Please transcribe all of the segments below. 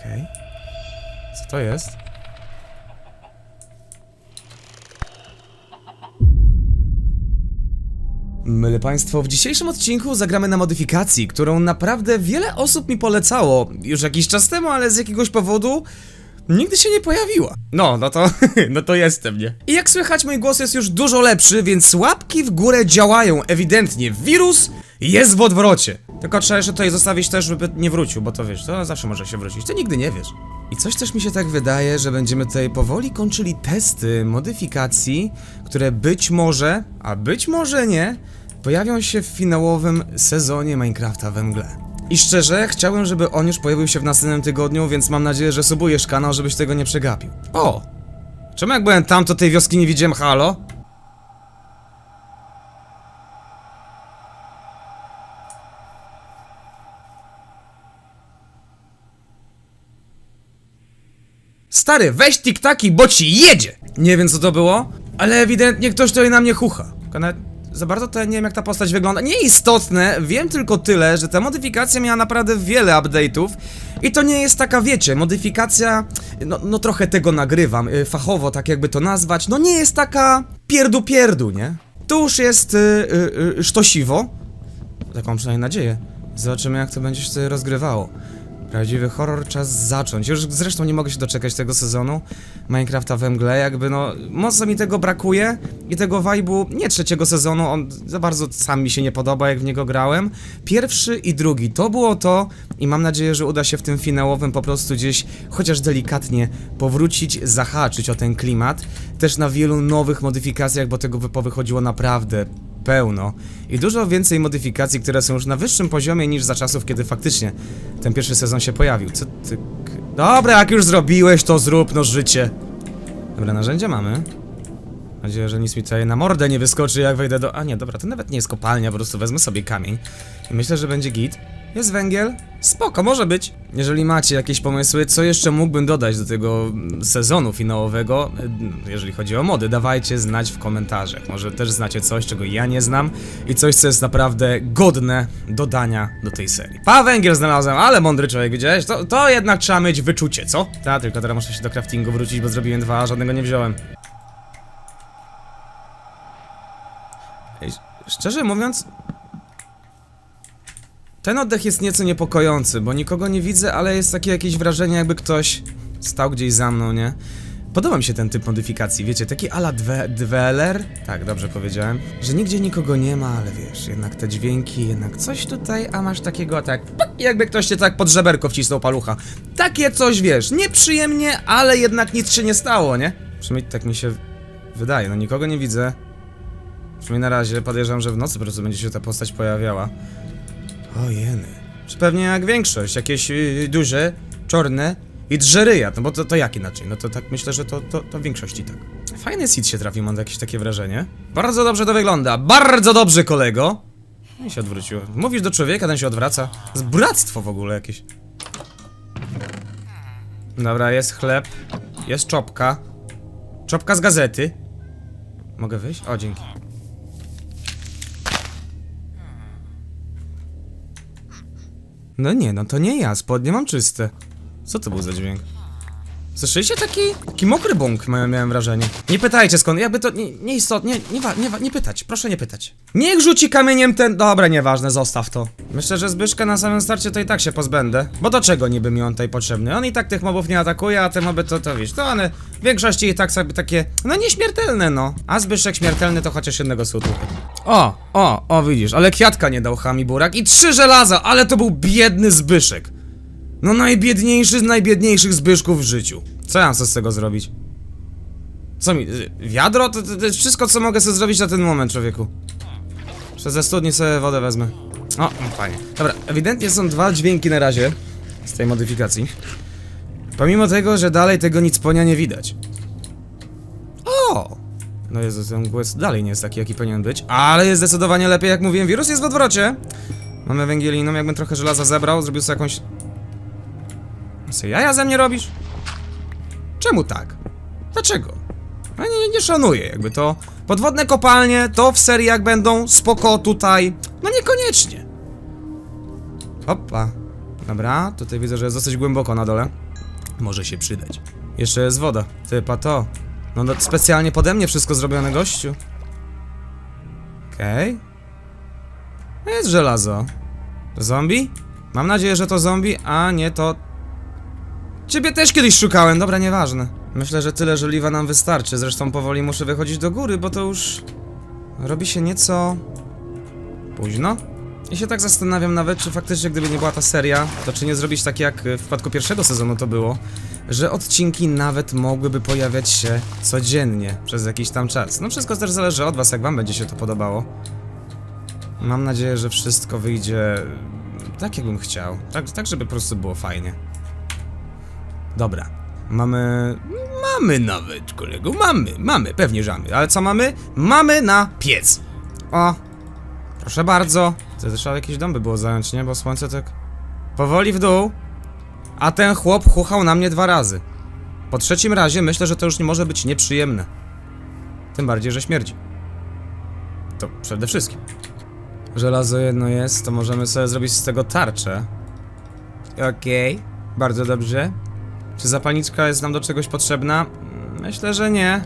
Okej. Co to jest? Myle Państwo, w dzisiejszym odcinku zagramy na modyfikacji, którą naprawdę wiele osób mi polecało już jakiś czas temu, ale z jakiegoś powodu nigdy się nie pojawiła. No, no to, no to jestem, nie? I jak słychać, mój głos jest już dużo lepszy, więc łapki w górę działają ewidentnie. Wirus jest w odwrocie. Tylko trzeba jeszcze tutaj zostawić też, żeby nie wrócił, bo to wiesz, to zawsze może się wrócić, ty nigdy nie wiesz. I coś też mi się tak wydaje, że będziemy tutaj powoli kończyli testy modyfikacji, które być może, a być może nie, pojawią się w finałowym sezonie Minecrafta we mgle. I szczerze, chciałem, żeby on już pojawił się w następnym tygodniu, więc mam nadzieję, że subujesz kanał, żebyś tego nie przegapił. O! Czemu jak byłem tam, to tej wioski nie widziałem, halo? Stary, weź tiktaki, bo ci jedzie! Nie wiem co to było, ale ewidentnie ktoś tutaj na mnie chucha. Za bardzo to nie wiem jak ta postać wygląda. Nieistotne, wiem tylko tyle, że ta modyfikacja miała naprawdę wiele update'ów i to nie jest taka, wiecie, modyfikacja, no, no trochę tego nagrywam, y, fachowo tak jakby to nazwać, no nie jest taka pierdu pierdu, nie? Tu już jest y, y, y, sztosiwo, taką przynajmniej nadzieję. Zobaczymy jak to będzie się rozgrywało. Prawdziwy horror czas zacząć. Już zresztą nie mogę się doczekać tego sezonu Minecrafta we mgle, jakby no mocno mi tego brakuje i tego vibe'u, nie trzeciego sezonu, on za bardzo sam mi się nie podoba jak w niego grałem. Pierwszy i drugi, to było to i mam nadzieję, że uda się w tym finałowym po prostu gdzieś chociaż delikatnie powrócić, zahaczyć o ten klimat. Też na wielu nowych modyfikacjach, bo tego wy- powychodziło naprawdę pełno i dużo więcej modyfikacji, które są już na wyższym poziomie niż za czasów, kiedy faktycznie ten pierwszy sezon się pojawił. Co ty... Dobra, jak już zrobiłeś, to zrób, no życie. Dobra, narzędzia mamy. Mam nadzieję, że nic mi tutaj na mordę nie wyskoczy, jak wejdę do... A nie, dobra, to nawet nie jest kopalnia, po prostu wezmę sobie kamień. I myślę, że będzie git. Jest węgiel? Spoko, może być. Jeżeli macie jakieś pomysły, co jeszcze mógłbym dodać do tego sezonu finałowego, jeżeli chodzi o mody, dawajcie znać w komentarzach. Może też znacie coś, czego ja nie znam i coś, co jest naprawdę godne dodania do tej serii. Pa, węgiel znalazłem, ale mądry człowiek, widziałeś? To, to jednak trzeba mieć wyczucie, co? Ta, tylko teraz muszę się do craftingu wrócić, bo zrobiłem dwa, a żadnego nie wziąłem. Ej, szczerze mówiąc, ten oddech jest nieco niepokojący, bo nikogo nie widzę, ale jest takie jakieś wrażenie, jakby ktoś stał gdzieś za mną, nie? Podoba mi się ten typ modyfikacji, wiecie, taki ala dwe, dweller, tak, dobrze powiedziałem, że nigdzie nikogo nie ma, ale wiesz, jednak te dźwięki, jednak coś tutaj, a masz takiego tak, jakby ktoś cię tak pod żeberko wcisnął palucha. Takie coś, wiesz, nieprzyjemnie, ale jednak nic się nie stało, nie? Przynajmniej tak mi się wydaje, no nikogo nie widzę. Przynajmniej na razie podejrzewam, że w nocy po prostu będzie się ta postać pojawiała. O jeny. Czy pewnie jak większość, jakieś yy, duże, czarne i drżeryja, no bo to, to jak inaczej? No to tak myślę, że to, to, to w większości tak. Fajny seed się trafił, mam jakieś takie wrażenie. Bardzo dobrze to wygląda, bardzo dobrze kolego! No i się odwróciło. Mówisz do człowieka, ten się odwraca. Z bractwo w ogóle jakieś. Dobra, jest chleb, jest czopka. Czopka z gazety. Mogę wyjść? O, dzięki. No nie, no to nie ja, spodnie mam czyste. Co to był za dźwięk? Słyszeliście taki, taki mokry bąk, miałem, wrażenie. Nie pytajcie skąd, jakby to nie, nie istotnie, nie, nie, wa- nie, wa- nie pytać, proszę nie pytać. Niech rzuci kamieniem ten, dobra, nieważne, zostaw to. Myślę, że Zbyszka na samym starcie to i tak się pozbędę, bo do czego niby mi on tutaj potrzebny? On i tak tych mobów nie atakuje, a te moby to, to wiesz, to one w większości i tak sobie takie, no nieśmiertelne no. A Zbyszek śmiertelny to chociaż jednego sutu. O, o, o widzisz, ale kwiatka nie dał Hami Burak i trzy żelaza, ale to był biedny Zbyszek. No najbiedniejszy z najbiedniejszych Zbyszków w życiu. Co ja mam z tego zrobić? Co mi, wiadro? To, to, to jest wszystko, co mogę sobie zrobić na ten moment, człowieku. Jeszcze ze studni sobie wodę wezmę. O, fajnie. Dobra, ewidentnie są dwa dźwięki na razie z tej modyfikacji. Pomimo tego, że dalej tego nic ponia nie widać. O! No Jezu, ten głos dalej nie jest taki, jaki powinien być, ale jest zdecydowanie lepiej, jak mówiłem. Wirus jest w odwrocie. Mamy węgieliną, jakbym trochę żelaza zebrał, zrobił sobie jakąś... Co, jaja ze mnie robisz? Czemu tak? Dlaczego? Ja nie, nie szanuję, jakby to... Podwodne kopalnie, to w seriach będą, spoko tutaj... No niekoniecznie. Hoppa. Dobra, tutaj widzę, że jest dosyć głęboko na dole. Może się przydać. Jeszcze jest woda. Ty, to. No, no specjalnie pode mnie wszystko zrobione, gościu. Okej. Okay. Jest żelazo. Zombie? Mam nadzieję, że to zombie, a nie to... Ciebie też kiedyś szukałem, dobra, nieważne. Myślę, że tyle żeliwa nam wystarczy, zresztą powoli muszę wychodzić do góry, bo to już... Robi się nieco... Późno? I się tak zastanawiam nawet, czy faktycznie gdyby nie była ta seria, to czy nie zrobić tak jak w przypadku pierwszego sezonu to było, że odcinki nawet mogłyby pojawiać się codziennie przez jakiś tam czas. No wszystko też zależy od was, jak wam będzie się to podobało. Mam nadzieję, że wszystko wyjdzie tak, jakbym chciał. Tak, tak żeby po prostu było fajnie. Dobra. Mamy... Mamy nawet, kolego, mamy, mamy, pewnie że mamy. Ale co mamy? Mamy na piec. O, proszę bardzo. To trzeba jakieś dom by było zająć, nie? Bo słońce tak powoli w dół. A ten chłop chuchał na mnie dwa razy. Po trzecim razie myślę, że to już nie może być nieprzyjemne. Tym bardziej, że śmierdzi. To przede wszystkim. Żelazo jedno jest, to możemy sobie zrobić z tego tarczę. Okej, bardzo dobrze. Czy zapalniczka jest nam do czegoś potrzebna? Myślę, że nie.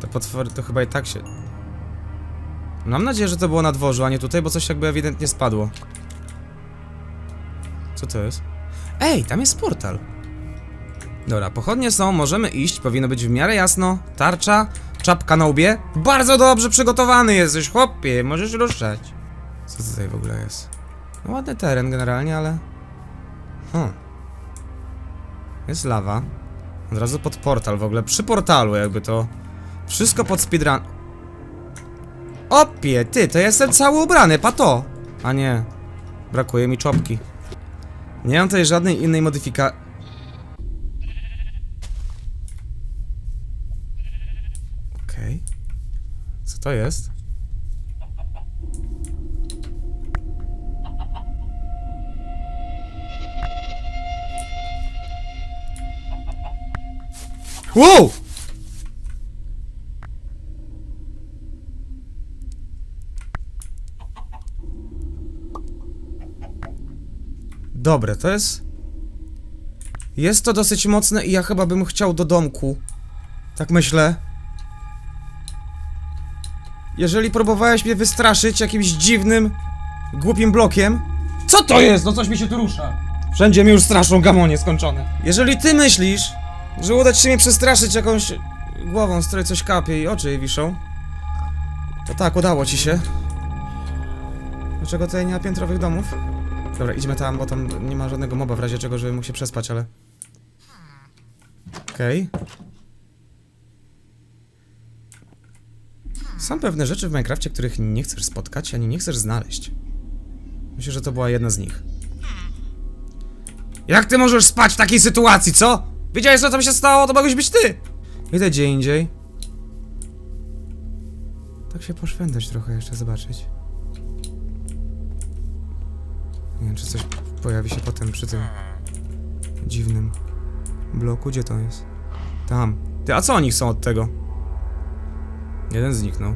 To potwory to chyba i tak się... Mam nadzieję, że to było na dworzu, a nie tutaj, bo coś jakby ewidentnie spadło. Co to jest? Ej, tam jest portal. Dobra, pochodnie są, możemy iść, powinno być w miarę jasno. Tarcza, czapka na łbie. Bardzo dobrze przygotowany jesteś, chłopie, możesz ruszać. Co tutaj w ogóle jest? No, ładny teren generalnie, ale... Hmm. Jest lawa. Od razu pod portal w ogóle, przy portalu jakby to... Wszystko pod speedrun... Opie, ty, to jestem cały ubrany, pato! A nie, brakuje mi czopki. Nie mam tutaj żadnej innej modyfika... Okej. Co to jest? Wow! Dobre, to jest... Jest to dosyć mocne i ja chyba bym chciał do domku. Tak myślę. Jeżeli próbowałeś mnie wystraszyć jakimś dziwnym, głupim blokiem... Co to jest? No coś mi się tu rusza. Wszędzie mnie już straszą gamonie skończone. Jeżeli ty myślisz, że uda ci się mnie przestraszyć jakąś głową, z której coś kapie i oczy jej wiszą, to tak, udało ci się. Dlaczego tutaj nie ma piętrowych domów? Dobra, idźmy tam, bo tam nie ma żadnego moba w razie czego, żeby mógł się przespać, ale... Okej. Są pewne rzeczy w Minecrafcie, których nie chcesz spotkać, ani nie chcesz znaleźć. Myślę, że to była jedna z nich. Jak ty możesz spać w takiej sytuacji, co? Wiedziałeś, co tam się stało? To mogłeś być ty! Idę gdzie indziej. Tak się poszwędzać trochę jeszcze, zobaczyć. Nie wiem, czy coś pojawi się potem przy tym dziwnym bloku. Gdzie to jest? Tam. Ty, a co oni chcą od tego? Jeden zniknął.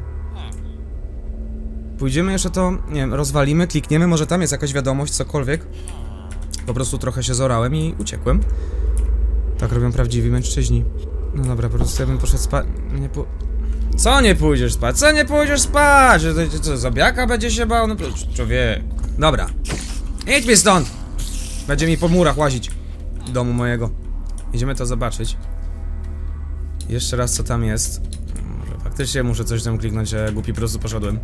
Pójdziemy jeszcze to, nie wiem, rozwalimy, klikniemy, może tam jest jakaś wiadomość, cokolwiek. Po prostu trochę się zorałem i uciekłem. Tak robią prawdziwi mężczyźni. No dobra, po prostu ja bym poszedł spać. Nie po... Co nie pójdziesz spać? Co nie pójdziesz spać? To, co, zabiaka będzie się bał? No człowiek. Dobra. Idź mi stąd! Będzie mi po murach łazić. Domu mojego. Idziemy to zobaczyć. Jeszcze raz co tam jest. Może faktycznie muszę coś tam kliknąć, a głupi po prostu poszedłem.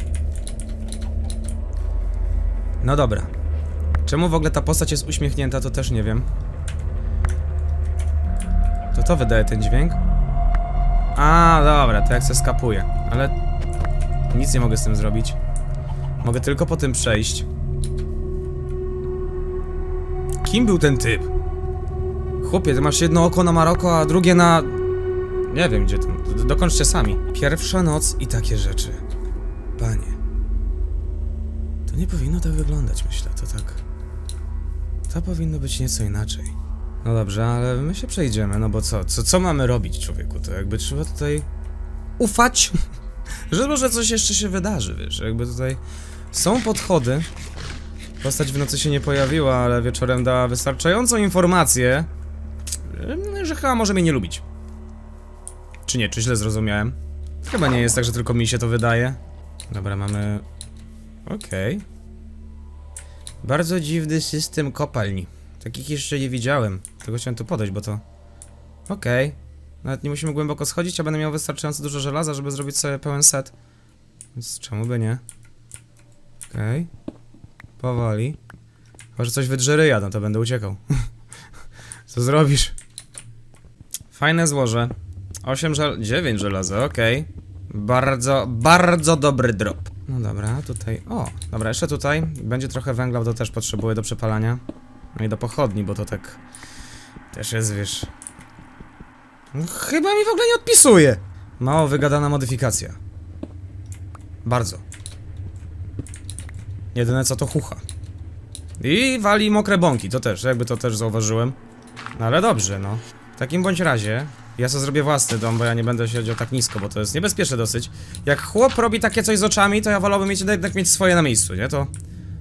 No dobra. Czemu w ogóle ta postać jest uśmiechnięta, to też nie wiem. To to wydaje ten dźwięk? A, dobra, to jak se skapuję. Ale nic nie mogę z tym zrobić. Mogę tylko po tym przejść. Kim był ten typ? Chłopie, ty masz jedno oko na Maroko, a drugie na... Nie wiem gdzie. D- Dokończcie sami. Pierwsza noc i takie rzeczy. Panie. To nie powinno tak wyglądać, myślę. To tak... To powinno być nieco inaczej. No dobrze, ale my się przejdziemy, no bo co? Co, co mamy robić, człowieku? To jakby trzeba tutaj... Ufać, że może coś jeszcze się wydarzy, wiesz? Jakby tutaj... Są podchody, Postać w nocy się nie pojawiła, ale wieczorem dała wystarczającą informację, że chyba może mnie nie lubić. Czy nie, czy źle zrozumiałem? Chyba nie jest tak, że tylko mi się to wydaje. Dobra, mamy... Okej. Bardzo dziwny system kopalni. Takich jeszcze nie widziałem. Tego chciałem tu podejść, bo to... Okej. Nawet nie musimy głęboko schodzić, a będę miał wystarczająco dużo żelaza, żeby zrobić sobie pełen set. Więc czemu by nie? Okej. Powoli. Chyba, że coś wydrze ryja, no to będę uciekał. Co zrobisz? Fajne złoże. 8 żel... 9 żelaza, okej. Bardzo, bardzo dobry drop. No dobra, tutaj... O, dobra, jeszcze tutaj. Będzie trochę węgla, bo to też potrzebuję do przepalania. No i do pochodni, bo to tak... Też jest, wiesz... No, chyba mi w ogóle nie odpisuje. Mało wygadana modyfikacja. Bardzo. Jedyne co to chucha. I wali mokre bąki, to też, jakby to też zauważyłem. No ale dobrze, no. W takim bądź razie, ja sobie zrobię własny dom, bo ja nie będę siedział tak nisko, bo to jest niebezpieczne dosyć. Jak chłop robi takie coś z oczami, to ja wolałbym mieć jednak mieć swoje na miejscu, nie? To...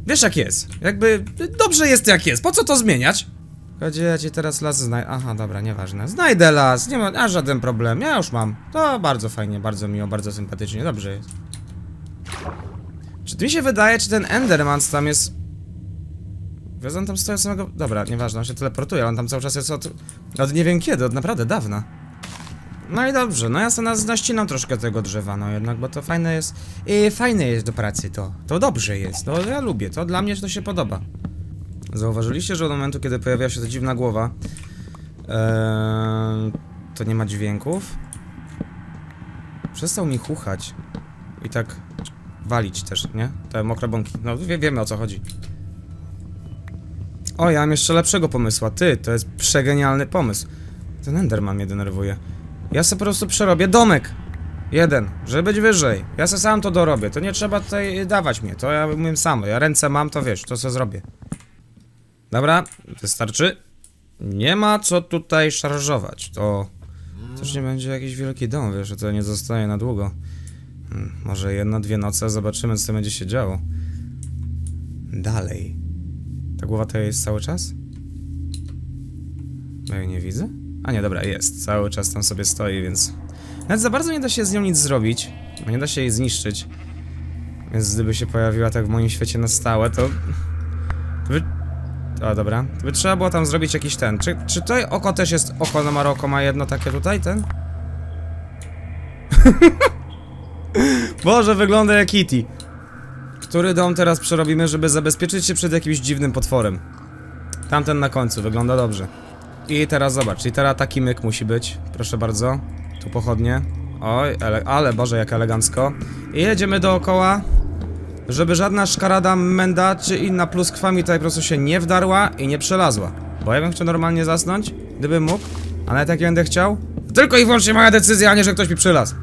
Wiesz jak jest. Jakby dobrze jest jak jest, po co to zmieniać? Chodzi, ja ci teraz las znajdę. Aha, dobra, nieważne. Znajdę las, nie ma a żaden problem, ja już mam. To bardzo fajnie, bardzo miło, bardzo sympatycznie, dobrze jest. Czy mi się wydaje, czy ten Enderman tam jest... Wiesz, on tam stoi od samego... Dobra, nieważne, on się teleportuje, on tam cały czas jest od... Od nie wiem kiedy, od naprawdę dawna. No i dobrze, no ja sobie naścinam troszkę tego drzewa, no jednak, bo to fajne jest... I fajne jest do pracy to. To dobrze jest, no ja lubię, to dla mnie to się podoba. Zauważyliście, że od momentu, kiedy pojawia się ta dziwna głowa, eee, to nie ma dźwięków? Przestał mi chuchać. I tak walić też, nie? Te mokre bąki. No wie, wiemy o co chodzi. O, ja mam jeszcze lepszego pomysła. Ty, to jest przegenialny pomysł. Ten Enderman mnie denerwuje. Ja sobie po prostu przerobię domek. Jeden, żeby być wyżej. Ja sobie sam to dorobię. To nie trzeba tutaj dawać mnie. To ja umiem sam. Ja ręce mam, to wiesz, to co zrobię. Dobra, wystarczy. Nie ma co tutaj szarżować. To też nie będzie jakiś wielki dom, wiesz, że to nie zostaje na długo. Hmm, może jedna, dwie noce, zobaczymy, co będzie się działo. Dalej. Ta głowa to jest cały czas? Ja jej nie widzę? A nie, dobra, jest. Cały czas tam sobie stoi, więc... Nawet za bardzo nie da się z nią nic zrobić. Nie da się jej zniszczyć. Więc gdyby się pojawiła tak w moim świecie na stałe, to... by... O, dobra. To by trzeba było tam zrobić jakiś ten. Czy, czy tutaj oko też jest... Oko na Maroko ma jedno takie tutaj, ten? Boże, wygląda jak Kitty. Który dom teraz przerobimy, żeby zabezpieczyć się przed jakimś dziwnym potworem? Tamten na końcu, wygląda dobrze. I teraz zobacz, i teraz taki myk musi być. Proszę bardzo. Tu pochodnie. Oj, ele ale Boże, jak elegancko. I jedziemy dookoła, żeby żadna szkarada, menda czy inna pluskwa mi tutaj po prostu się nie wdarła i nie przelazła. Bo ja bym chciał normalnie zasnąć, gdybym mógł, a nawet jak będę chciał, tylko i wyłącznie moja decyzja, a nie, że ktoś mi przylazł.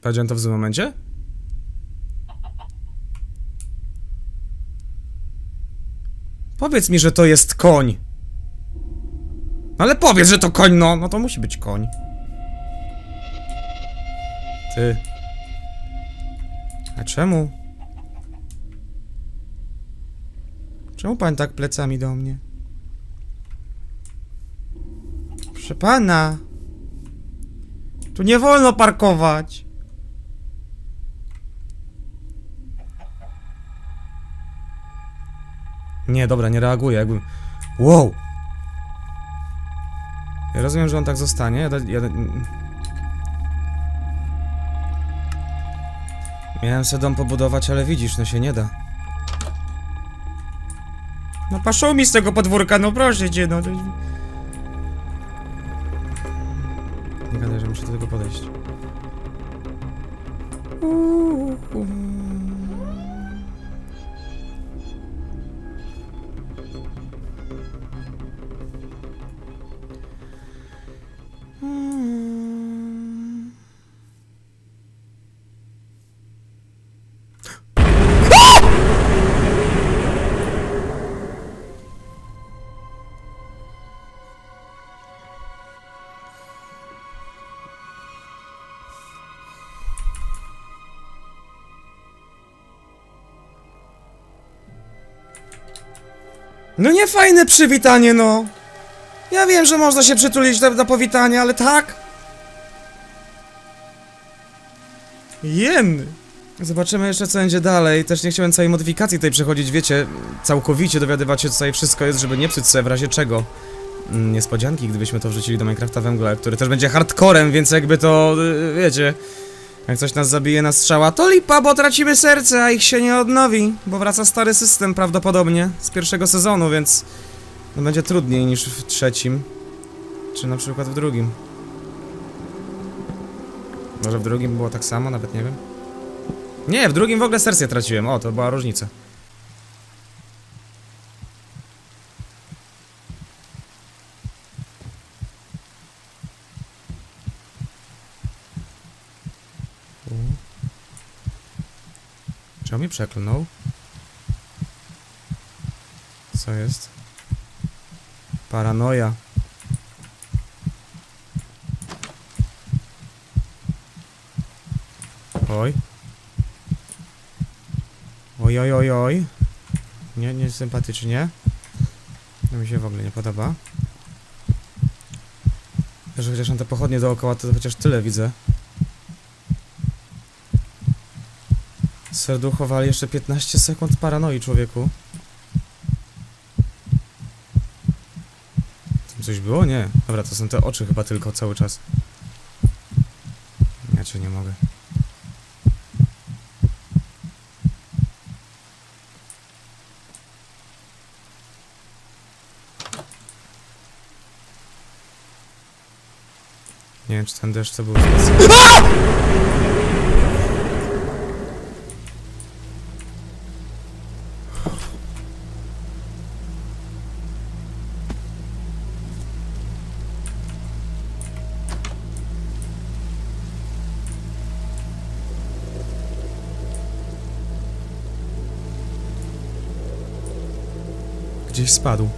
Powiedziałem to w złym momencie? Powiedz mi, że to jest koń. Ale powiedz, że to koń, no. No to musi być koń. Ty. A czemu? Czemu pan tak plecami do mnie? Proszę pana. Tu nie wolno parkować. Nie, dobra, nie reaguje, jakbym... Wow! Ja rozumiem, że on tak zostanie, ja... ja Miałem sobie dom pobudować, ale widzisz, no się nie da. No paszą mi z tego podwórka, no proszę cię, no. Nie gadaj, że muszę do tego podejść. Uuu. No nie fajne przywitanie, no. Ja wiem, że można się przytulić na, na powitanie, ale tak? Jen. Zobaczymy jeszcze co będzie dalej. Też nie chciałem całej modyfikacji tej przechodzić, wiecie, całkowicie dowiadywać się co tutaj wszystko jest, żeby nie psuć sobie w razie czego. Mm, Niespodzianki, gdybyśmy to wrzucili do Minecrafta węgla, który też będzie hardcorem, więc jakby to, y, wiecie, jak coś nas zabije na strzała, to lipa, bo tracimy serce, a ich się nie odnowi, bo wraca stary system prawdopodobnie z pierwszego sezonu, więc no będzie trudniej niż w trzecim, czy na przykład w drugim. Może w drugim było tak samo, nawet nie wiem. Nie, w drugim w ogóle serce traciłem, o, to była różnica. Czy on mi przeklnął? Co jest? Paranoja. Oj. Oj, oj, oj, oj. Nie, nie sympatycznie. To mi się w ogóle nie podoba. Że chociaż na te pochodnie dookoła, to chociaż tyle widzę. Serduchowa, ale jeszcze 15 sekund paranoi, człowieku. Tam coś było? Nie. Dobra, to są te oczy chyba tylko cały czas. Ja cię nie mogę. Nie wiem, czy ten deszcz to był Gdzieś spadł.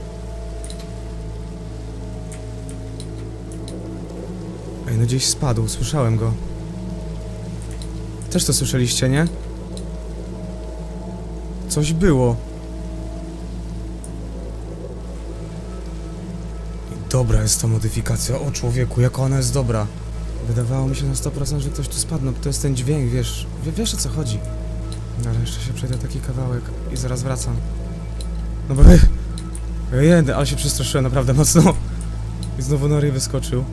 Ej, no gdzieś spadł, słyszałem go. Też to słyszeliście, nie? Coś było. Dobra jest ta modyfikacja, o człowieku, jaka ona jest dobra. Wydawało mi się na 100%, że ktoś tu spadł, no to jest ten dźwięk, wiesz, wie, wiesz o co chodzi. No, Ale jeszcze się przejdę taki kawałek i zaraz wracam. No bo... Jedy, ale się przestraszyłem naprawdę mocno. I znowu Nori wyskoczył.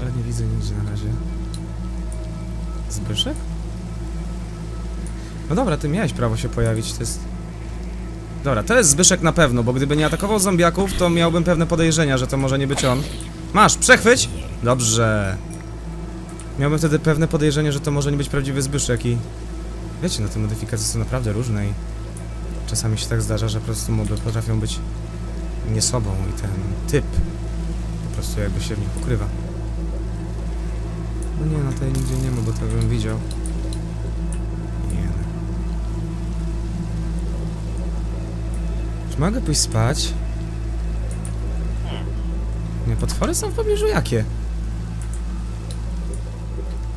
Ale nie widzę nigdzie na razie. Zbyszek? No dobra, ty miałeś prawo się pojawić, to jest... Dobra, to jest Zbyszek na pewno, bo gdyby nie atakował zombiaków, to miałbym pewne podejrzenia, że to może nie być on. Masz, przechwyć! Dobrze. Miałbym wtedy pewne podejrzenie, że to może nie być prawdziwy Zbyszek i... Wiecie, no te modyfikacje są naprawdę różne i... Czasami się tak zdarza, że po prostu moby potrafią być nie sobą i ten typ po prostu jakby się w nich ukrywa. No nie, no tutaj nigdzie nie ma, bo to bym widział. Nie. no. Czy mogę pójść spać? Nie, potwory są w pobliżu jakie?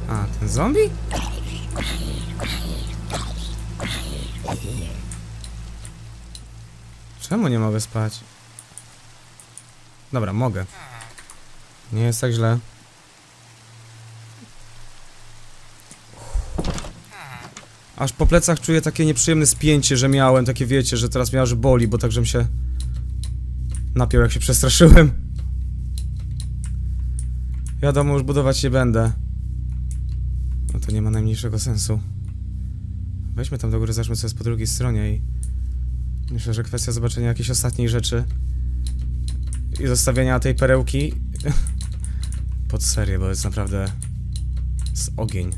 A, ten zombie? Czemu nie mogę spać? Dobra, mogę. Nie jest tak źle. Aż po plecach czuję takie nieprzyjemne spięcie, że miałem, takie wiecie, że teraz miał, że boli, bo tak, żem się napiął, jak się przestraszyłem. Wiadomo, już budować nie będę. No to nie ma najmniejszego sensu. Weźmy tam do góry, zobaczmy co jest po drugiej stronie i... Myślę, że kwestia zobaczenia jakiejś ostatniej rzeczy i zostawienia tej perełki pod serię, bo jest naprawdę z ogień.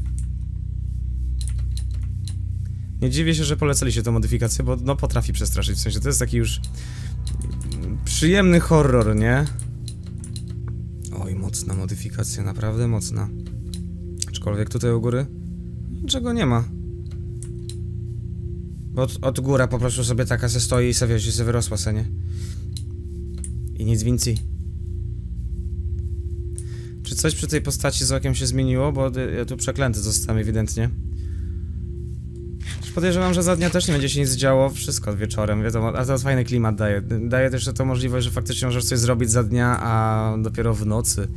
Nie dziwię się, że polecaliście tę modyfikację, bo no potrafi przestraszyć, w sensie to jest taki już przyjemny horror, nie? Oj, mocna modyfikacja, naprawdę mocna. Aczkolwiek tutaj u góry niczego nie ma. Od, od góra po prostu sobie taka se stoi i sobie, wiesz, wyrosła se, nie? I nic więcej. Czy coś przy tej postaci z okiem się zmieniło? Bo ja tu przeklęty zostałem ewidentnie. Podejrzewam, że za dnia też nie będzie się nic działo, wszystko wieczorem, wiadomo, a to fajny klimat daje. Daje też to możliwość, że faktycznie możesz coś zrobić za dnia, a dopiero w nocy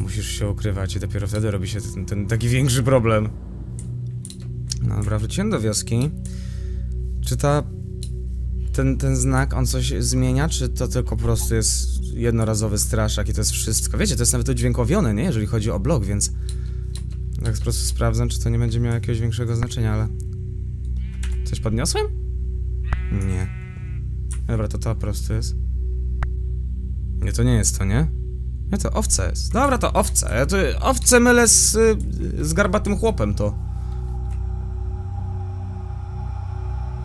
musisz się ukrywać i dopiero wtedy robi się ten, ten taki większy problem. No dobra, wróciłem do wioski. Czy ta... Ten, ten znak, on coś zmienia, czy to tylko po prostu jest jednorazowy straszak i to jest wszystko? Wiecie, to jest nawet udźwiękowione, nie? Jeżeli chodzi o blog, więc... Tak po prostu sprawdzam, czy to nie będzie miało jakiegoś większego znaczenia, ale... Coś podniosłem? Nie. Dobra, to to po prostu jest. Nie, to nie jest to, nie? Nie, to owca jest. Dobra, to owca. Ja to owce mylę z, y, z garbatym chłopem, to.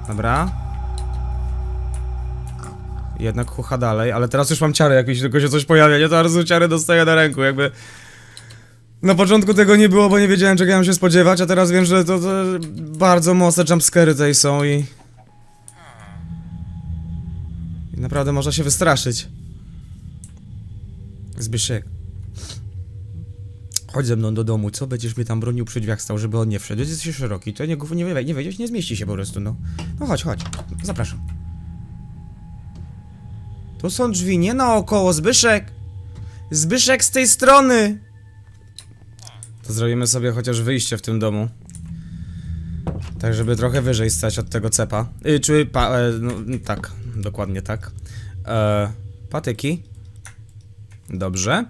Dobra. Jednak chucha dalej, ale teraz już mam ciary, jak mi się tylko się coś pojawia, nie? To razu ciary dostaję na ręku, jakby... Na początku tego nie było, bo nie wiedziałem czego mam się spodziewać, a teraz wiem, że to, to bardzo mocne jumpscary tutaj są i... I naprawdę można się wystraszyć. Zbyszek. Chodź ze mną do domu, co? Będziesz mnie tam bronił przy drzwiach stał, żeby on nie wszedł. Jesteś szeroki, to nie, nie, nie, nie wejdziesz, nie zmieści się po prostu, no. No chodź, chodź. Zapraszam. Tu są drzwi, nie naokoło, Zbyszek! Zbyszek z tej strony! To zrobimy sobie chociaż wyjście w tym domu. Tak, żeby trochę wyżej stać od tego cepa. Y, czy pa, e, no, tak, dokładnie tak. E, patyki. Dobrze.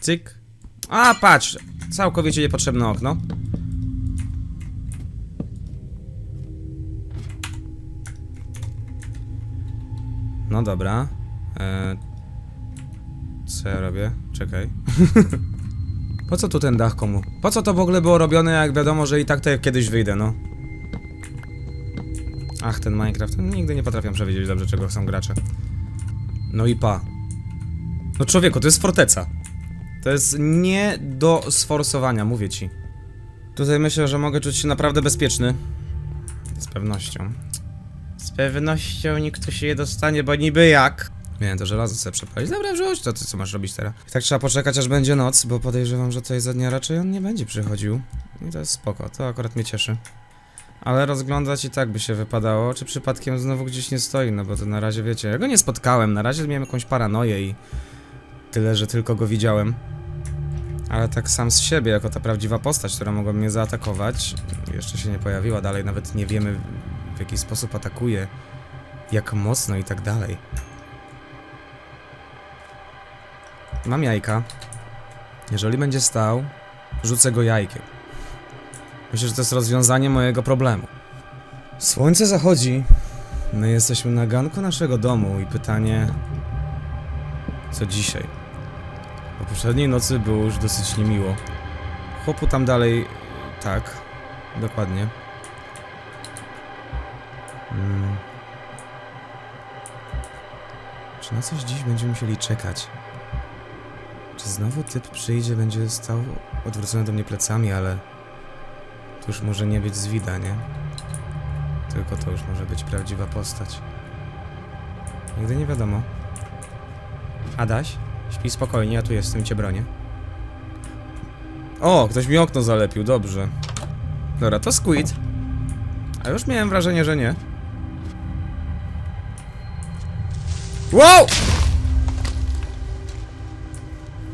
Cyk. A, patrz! Całkowicie niepotrzebne okno. No dobra. E, co ja robię? Czekaj. Po co tu ten dach komu? Po co to w ogóle było robione, jak wiadomo, że i tak to kiedyś wyjdę, no? Ach, ten Minecraft. Nigdy nie potrafię przewidzieć dobrze, czego chcą gracze. No i pa. No człowieku, to jest forteca. To jest nie do sforsowania, mówię ci. Tutaj myślę, że mogę czuć się naprawdę bezpieczny. Z pewnością. Z pewnością nikt tu się nie dostanie, bo niby jak. Miałem to żelazo sobie przepalić. Dobra, wrzuć, to ty co masz robić teraz? I tak trzeba poczekać, aż będzie noc, bo podejrzewam, że tutaj za dnia raczej on nie będzie przychodził. I to jest spoko, to akurat mnie cieszy. Ale rozglądać i tak by się wypadało, czy przypadkiem znowu gdzieś nie stoi, no bo to na razie wiecie, ja go nie spotkałem, na razie miałem jakąś paranoję i tyle, że tylko go widziałem. Ale tak sam z siebie, jako ta prawdziwa postać, która mogła mnie zaatakować, jeszcze się nie pojawiła dalej, nawet nie wiemy w jaki sposób atakuje, jak mocno i tak dalej. Mam jajka. Jeżeli będzie stał, rzucę go jajkiem. Myślę, że to jest rozwiązanie mojego problemu. Słońce zachodzi. My jesteśmy na ganku naszego domu i pytanie... Co dzisiaj? Po poprzedniej nocy było już dosyć niemiło. Chłopu tam dalej... Tak, dokładnie. Mm. Czy na coś dziś będziemy musieli czekać? Czy znowu typ przyjdzie, będzie stał odwrócony do mnie plecami, ale... To już może nie być Zwida, nie? Tylko to już może być prawdziwa postać. Nigdy nie wiadomo. Adaś, śpi spokojnie, ja tu jestem cię bronię. O, ktoś mi okno zalepił, dobrze. Dobra, to Squid. A już miałem wrażenie, że nie. Wow!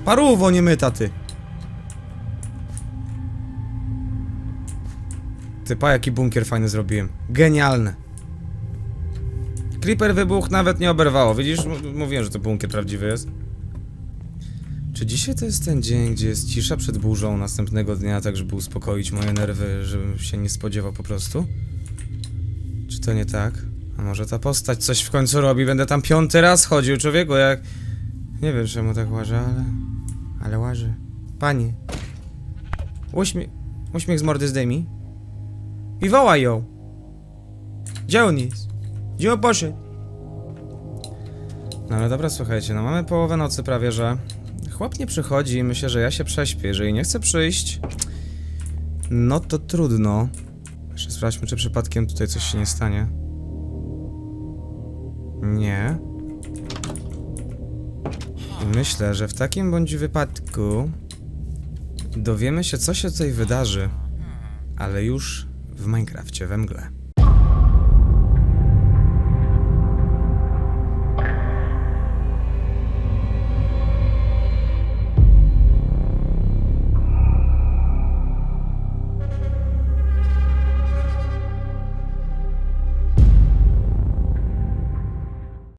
Paruwo nie myta, ty. Ty, pa, jaki bunkier fajny zrobiłem. Genialne. Creeper wybuch nawet nie oberwało. Widzisz? M- mówiłem, że to bunkier prawdziwy jest. Czy dzisiaj to jest ten dzień, gdzie jest cisza przed burzą następnego dnia, tak żeby uspokoić moje nerwy, żebym się nie spodziewał po prostu? Czy to nie tak? A może ta postać coś w końcu robi? Będę tam piąty raz chodził, człowieku, jak... Nie wiem, czemu tak łażę, ale... Ale łażę. Panie. Uśmiech... Uśmiech z mordy zdejmij. I wołaj ją. Gdzie on jest? Gdzie on poszedł? No ale dobra, słuchajcie, no mamy połowę nocy prawie, że... Chłop nie przychodzi i myślę, że ja się prześpię. Jeżeli nie chce przyjść... No to trudno. Jeszcze sprawdźmy, czy przypadkiem tutaj coś się nie stanie. Nie. Myślę, że w takim bądź wypadku dowiemy się, co się tutaj wydarzy, ale już w Minecrafcie we mgle.